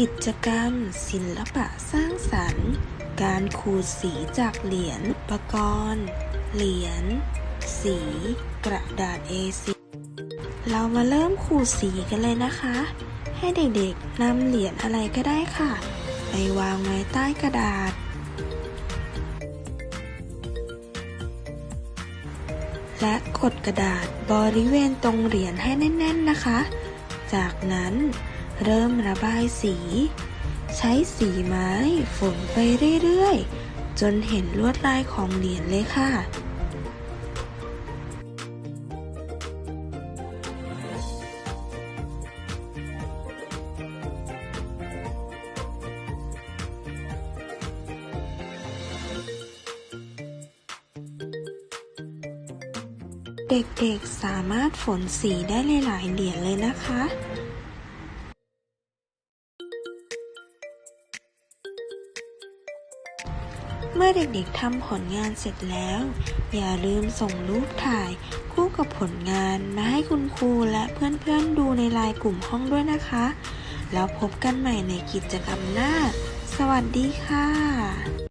กิจกรรม ศิลปะสร้างสรรค์ การขูดสีจากเหรียญอุปกรณ์ เหรียญ สี กระดาษ A4 เรามาเริ่มขูดสีกันเลยนะคะ ให้เด็กๆนำเหรียญอะไรก็ได้ค่ะ ไปวางไว้ใต้กระดาษ และกดกระดาษบริเวณตรงเหรียญให้แน่น ๆนะคะ จากนั้น เริ่มระบายสี ใช้สีไม้ฝนไปเรื่อยๆ จนเห็นลวดลายของเหรียญเลยค่ะเด็กๆสามารถฝนสีได้หลายๆเหรียญเลยนะคะ เมื่อเด็กๆทำผลงานเสร็จแล้ว อย่าลืมส่งรูปถ่าย คู่กับผลงานมาให้คุณครูและเพื่อนๆดูในไลน์กลุ่มห้องด้วยนะคะ แล้วพบกันใหม่ในกิจกรรมหน้า สวัสดีค่ะ